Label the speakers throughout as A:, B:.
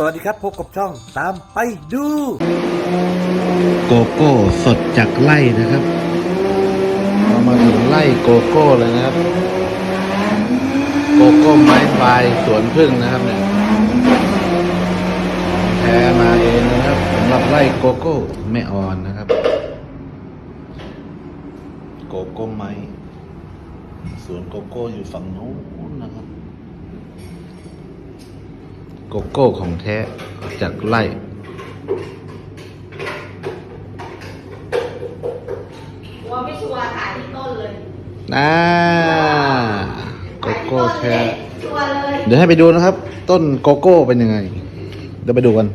A: สวัสดีครับพบกับช่องตามไปดู
B: โกโก้สดจากไร่นะครับเรามาถึงไร่โกโก้เลยนะครับ โกโก้ไม้พายสวนพึ่งนะครับเนี่ยแท้มาเองนะครับสำหรับไร่โกโก้แม่อ่อนนะครับ โกโก้ไม้สวนโกโก้อยู่ฝั่งโน้นนะครับ โกโก้ของแท้จากไร่
C: ชัวร์ไม่ชัวร์ขายที่ต้นเลย
B: อ่าโกโก้แท้
C: ชัวร์เลย
B: เดี๋ยวให้ไปดูนะครับ ต้นโกโก้เป็นยังไง เดี๋ยวไปดูกัน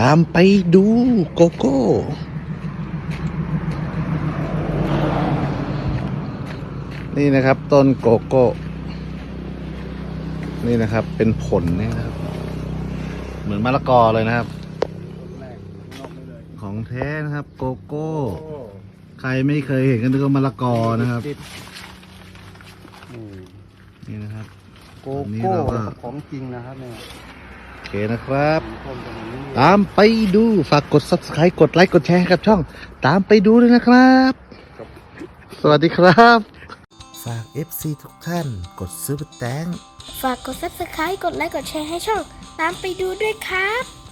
B: ตามไปดูโกโก้ นี่นะครับต้นโกโก้ นี่นะครับ เป็นผลนะครับ เหมือนมะละกอเลยนะครับ ของแท้นะครับ โกโก้ ใครไม่เคยเห็นกันก็มะละกอนะครับ นี่นะครับ
D: โก
B: อันนี้
D: โก้
B: เราก็
D: ของจริงนะครับเนี่ย
B: โอเคนะครับ
D: ต้นตรงนี้
B: ตามไปดูฝากกด subscribe กดไลค์กดแชร์ให้กับช่อง ตามไปดูด้วยนะครับ สวัสดีครับ
A: ฝาก FC ทุกท่าน กดซื้อแตง
E: ฝากกด subscribe กดไลค์ กดแชร์ให้ช่อง ตามไปดูด้วยครับ